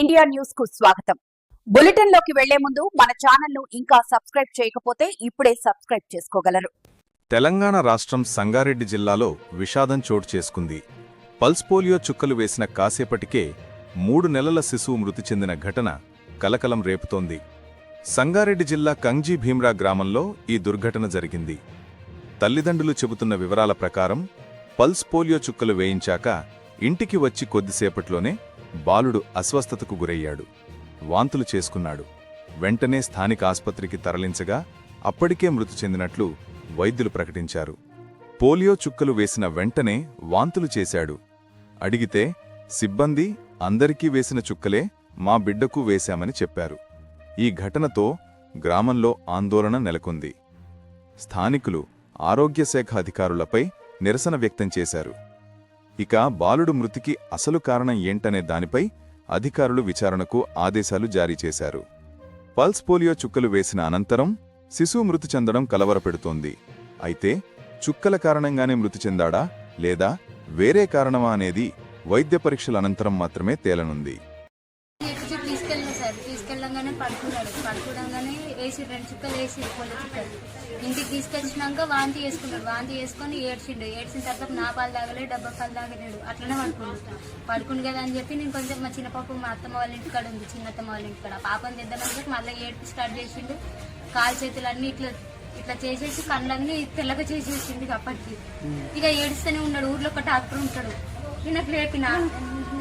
India న్యూస్కు స్వాగతం. బులెటిన్లోకి వెళ్ళే ముందు మన ఛానల్ను ఇంకా సబ్స్క్రైబ్ చేయకపోతే ఇప్పుడే సబ్స్క్రైబ్ చేసుకోగలరు. తెలంగాణ రాష్ట్రం సంగారెడ్డి జిల్లాలో విషాదం చోటు చేసుకుంది. పల్స్ పోలియో చుక్కలు వేసిన కాసేపటికే మూడు నెలల శిశువు మృతి చెందిన ఘటన కలకలం రేపుతోంది. సంగారెడ్డి జిల్లా కంజీ భీమ్రా గ్రామంలో ఈ దుర్ఘటన జరిగింది. తల్లిదండ్రులు చెబుతున్న వివరాల ప్రకారం పల్స్ పోలియో చుక్కలు వేయించాక ఇంటికి వచ్చి కొద్దిసేపట్లోనే బాలుడు అస్వస్థతకు గురయ్యాడు. వాంతులు చేసుకున్నాడు. వెంటనే స్థానిక ఆస్పత్రికి తరలించగా అప్పటికే మృతి చెందినట్లు వైద్యులు ప్రకటించారు. పోలియో చుక్కలు వేసిన వెంటనే వాంతులు చేశాడు. అడిగితే సిబ్బంది అందరికీ వేసిన చుక్కలే మా బిడ్డకు వేశామని చెప్పారు. ఈ ఘటనతో గ్రామంలో ఆందోళన నెలకొంది. స్థానికులు ఆరోగ్యశాఖ అధికారులపై నిరసన వ్యక్తం చేశారు. ఇక బాలుడు మృతికి అసలు కారణం ఏంటనే దానిపై అధికారులు విచారణకు ఆదేశాలు జారీ చేశారు. పల్స్ పోలియో చుక్కలు వేసిన అనంతరం శిశువు మృతి చెందడం కలవరపెడుతోంది. అయితే చుక్కల కారణంగానే మృతి చెందాడా లేదా వేరే కారణమా అనేది వైద్య పరీక్షల అనంతరం మాత్రమే తేలనుంది. తీసుకెళ్ళంగానే పడుకున్నాడు. పడుకోవడంగానే వేసి రెండు చుక్కలు వేసి పొల్ల చుక్కలు. ఇంటికి తీసుకొచ్చినాక వాంతి చేసుకున్నాడు వాంతి చేసుకొని ఏడ్చిండు. ఏడ్చిన తర్వాత నా పాలు తాగలేదు డబ్బా పాలు తాగలేడు. అట్లనే పడుకున్నాడు. పడుకుండు కదా అని చెప్పి నేను కొంచెం మా చిన్న పాప మా అత్తమ్మ వాళ్ళ ఇంటికాడ ఉంది. చిన్నత్తమ్మ వాళ్ళ ఇంటికాడ. ఆ పాపని తెద్దామని చెప్పి మళ్ళీ ఏడ్పు స్టార్ట్ చేసిండు. కాలు చేతులు అన్నీ ఇట్లా ఇట్లా చేసేసి కళ్ళన్నీ తెల్లగా చేసేసింది అప్పటికి. ఇక ఏడుస్తూనే ఉన్నాడు. ఊర్లో ఒక డాక్టర్ ఉంటాడు. ఈయనకు లేపిన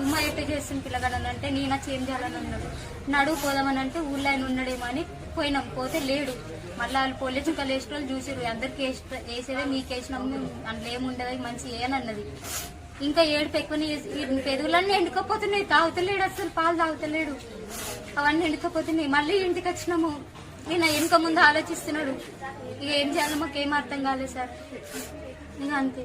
ఉమ్మ ఎట్ట చేస్తుంది పిల్లగాడని అంటే నేను చేంజ్ చేయాలని ఉన్నాడు నడువు పోదామని అంటే ఊళ్ళో ఆయన ఉన్నాడేమో అని పోయినాం. పోతే లేడు. మళ్ళీ వాళ్ళు పోలీసు ఇంకా లేచిన వాళ్ళు చూసారు అందరికి వేసేదే నీకు వేసినాము అందులో ఏముండదు మంచి అని అన్నది. ఇంకా ఏడుపు ఎక్కువ పెరుగులన్నీ ఎండుకపోతున్నాయి. తాగుతలేడు అసలు పాలు తాగుతలేడు. అవన్నీ ఎండుకపోతున్నాయి. మళ్ళీ ఇంటికి వచ్చినాము. నేను వెనుక ముందు ఆలోచిస్తున్నాడు. ఇక ఏం చేయాలో మాకు ఏం అర్థం కాలేదు సార్. ఇంకా అంతే.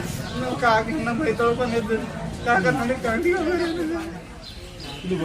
కాకి బయట పని కాకనండి కంటి ఇది